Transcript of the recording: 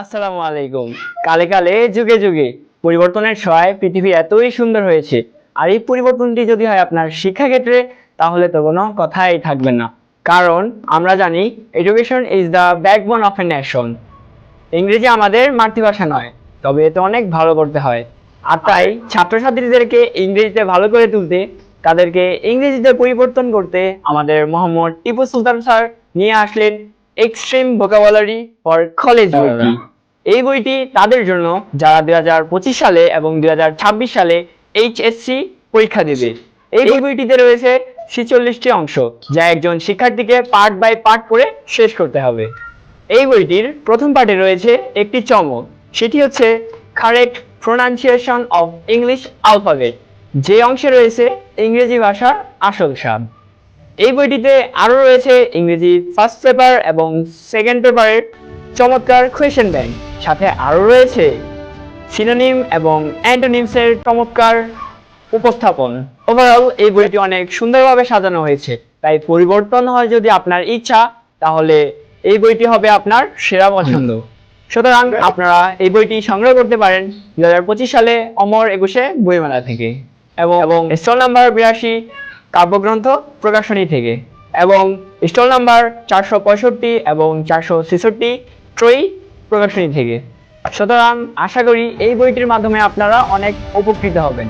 আসসালামু আলাইকুম। কালে কালে, যুগে যুগে পরিবর্তনের সহায় পৃথিবী এতই সুন্দর হয়েছে। আর এই পরিবর্তনটি যদি হয় আপনার শিক্ষাক্ষেত্রে, তাহলে তো কোনো কথাই থাকবে না। কারণ আমরা জানি education is the backbone of a nation ইংরেজি আমাদের মাতৃভাষা নয়, তবে এতে অনেক ভালো করতে হয়। আর তাই ছাত্রছাত্রীদেরকে ইংরেজিতে ভালো করে তুলতে, তাদেরকে ইংরেজিতে পরিবর্তন করতে আমাদের মোহাম্মদ টিপু সুলতান স্যার নিয়ে আসলেন এক্সট্রিম ভোকাবুলারি ফর কলেজ বইটি এই বইটি তাদের জন্য যারা দুই হাজার পঁচিশ সালে এবং দুই হাজার ছাব্বিশ সালে এইচএসসি পরীক্ষা দেবে। এই বইটিতে রয়েছে ছিচল্লিশটি অংশ যা একজন শিক্ষার্থীকে পার্ট বাই পার্ট করে শেষ করতে হবে। এই বইটির প্রথম পার্টে রয়েছে একটি চমক সেটি হচ্ছে correct pronunciation of English alphabet যে অংশে রয়েছে ইংরেজি ভাষার আসল স্বাদ। এই বইটিতে আরও রয়েছে ইংরেজি ফার্স্ট পেপার এবং সেকেন্ড পেপারের চমৎকার কোয়েশ্চেন ব্যাংক সাথে আরও রয়েছে সিনোনিম এবং অ্যান্টোনিমসের চমৎকার উপস্থাপন ওভারঅল এই বইটি অনেক সুন্দরভাবে সাজানো হয়েছে তাই পরিবর্তন হয় যদি আপনার ইচ্ছা তাহলে এই বইটি হবে আপনার সেরা পছন্দ সুতরাং আপনারা এই বইটি সংগ্রহ করতে পারেন দু হাজার পঁচিশ সালে অমর একুশে বইমেলা থেকে এবং এবং স্টল নাম্বার বিরাশি কাব্যগ্রন্থ প্রকাশনী থেকে এবং স্টল নাম্বার চারশো পঁয়ষট্টি এবং চারশো ছেষট্টি ত্রয়ী প্রকাশনী থেকে। সুতরাং আশা করি এই বইটির মাধ্যমে আপনারা অনেক উপকৃত হবেন।